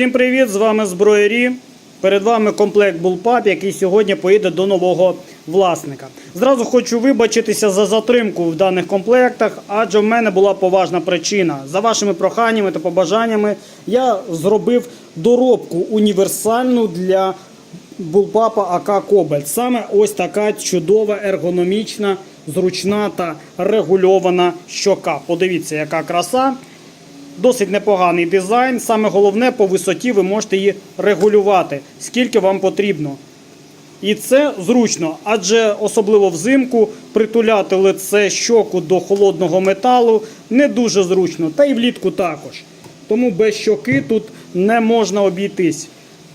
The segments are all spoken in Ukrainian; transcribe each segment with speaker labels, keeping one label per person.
Speaker 1: Всім привіт! З вами зброярі. Перед вами комплект Bullpup, який сьогодні поїде до нового власника. Зразу хочу вибачитися за затримку в даних комплектах, адже в мене була поважна причина. За вашими проханнями та побажаннями я зробив доробку універсальну для Bullpup АК Кобальт. Саме ось така чудова, ергономічна, зручна та регульована щока. Подивіться, яка краса. Досить непоганий дизайн. Саме головне по висоті ви можете її регулювати, скільки вам потрібно. І це зручно, адже особливо взимку притуляти лице щоку до холодного металу не дуже зручно, та й влітку також. Тому без щоки тут не можна обійтись.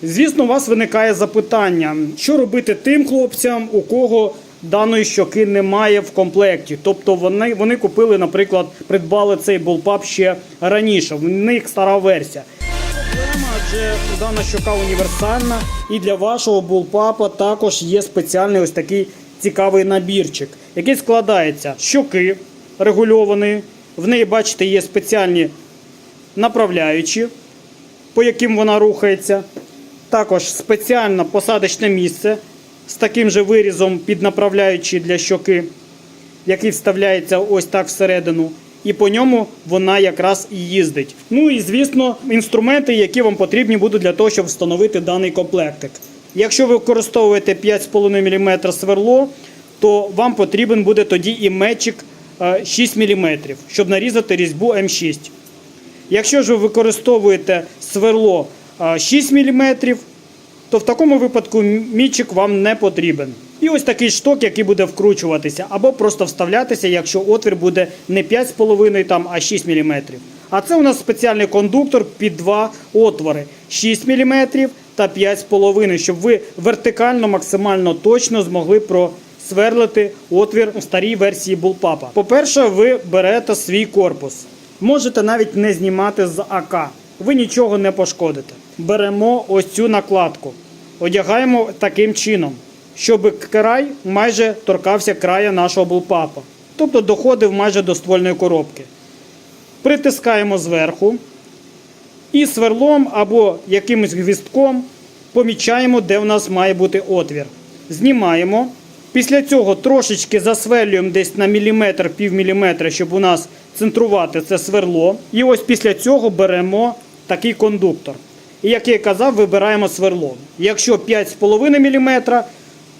Speaker 1: Звісно, у вас виникає запитання, що робити тим хлопцям, у кого даної щоки немає в комплекті. Тобто вони, вони купили, наприклад, придбали цей болпап ще раніше. В них стара версія. Проблема, адже дана щока універсальна, і для вашого булпапа також є спеціальний ось такий цікавий набірчик, який складається з щоки регульованої. В неї, бачите, є спеціальні направляючі, по яким вона рухається. Також спеціальне посадочне місце з таким же вирізом під направляючі для щоки, який вставляється ось так всередину. І по ньому вона якраз і їздить. Ну і звісно, інструменти, які вам потрібні будуть для того, щоб встановити даний комплектик. Якщо ви використовуєте 5,5 мм сверло, то вам потрібен буде тоді і метчик е, 6 мм, щоб нарізати різьбу М6. Якщо ж ви використовуєте сверло 6 мм, то в такому випадку мічик вам не потрібен. І ось такий шток, який буде вкручуватися, або просто вставлятися, якщо отвір буде не 5,5 а 6 мм. А це у нас спеціальний кондуктор під два отвори 6 мм та 5,5, щоб ви вертикально максимально точно змогли просверлити отвір у старій версії булпапа. По-перше, ви берете свій корпус. Можете навіть не знімати з АК. Ви нічого не пошкодите. Беремо ось цю накладку, одягаємо таким чином, щоб край майже торкався края нашого булпапа. Тобто доходив майже до ствольної коробки. Притискаємо зверху і сверлом або якимось гвістком помічаємо, де в нас має бути отвір. Знімаємо. Після цього трошечки засверлюємо десь на міліметр, пів міліметра, щоб у нас центрувати це сверло. І ось після цього беремо такий кондуктор. І як я казав, вибираємо сверло. Якщо 5,5 мм,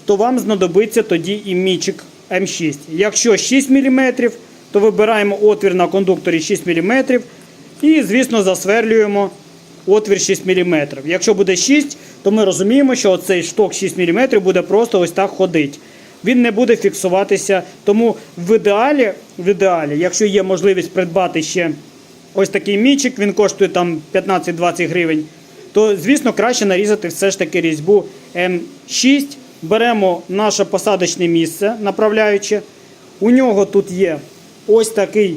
Speaker 1: то вам знадобиться тоді і мічик М6. Якщо 6 мм, то вибираємо отвір на кондукторі 6 мм і, звісно, засверлюємо отвір 6 мм. Якщо буде 6, то ми розуміємо, що цей шток 6 мм буде просто ось так ходити. Він не буде фіксуватися. Тому в ідеалі, в ідеалі, якщо є можливість придбати ще ось такий мічик, він коштує там 15-20 гривень, то, звісно, краще нарізати все ж таки різьбу М6. Беремо наше посадочне місце, направляючи. У нього тут є ось такий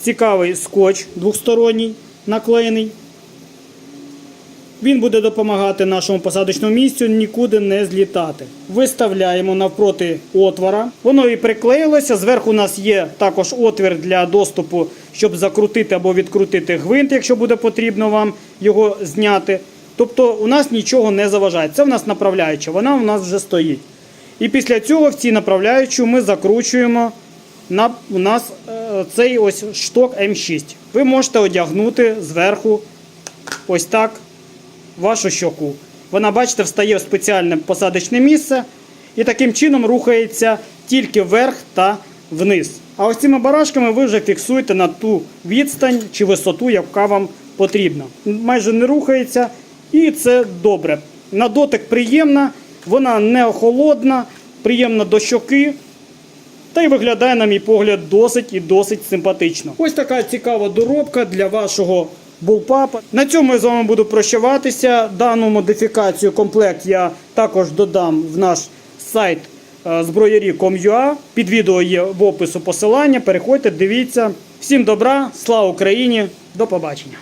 Speaker 1: цікавий скотч двосторонній наклеєний. Він буде допомагати нашому посадочному місцю нікуди не злітати. Виставляємо навпроти отвора. Воно і приклеїлося. Зверху у нас є також отвір для доступу, щоб закрутити або відкрутити гвинт, якщо буде потрібно вам його зняти. Тобто у нас нічого не заважає. Це в нас направляюча, вона у нас вже стоїть. І після цього в цій направляючу ми закручуємо на у нас е, цей ось шток М6. Ви можете одягнути зверху ось так вашу щоку. Вона, бачите, встає в спеціальне посадочне місце і таким чином рухається тільки вверх та вниз. А ось цими барашками ви вже фіксуєте на ту відстань чи висоту, яка вам потрібна. Майже не рухається, і це добре. На дотик приємна, вона не холодна, приємна до щоки. Та й виглядає, на мій погляд, досить і досить симпатично. Ось така цікава доробка для вашого булпапа. На цьому я з вами буду прощаватися. Дану модифікацію комплект я також додам в наш сайт е, зброярі.com.ua. Під відео є в опису посилання. Переходьте, дивіться. Всім добра, слава Україні, до побачення.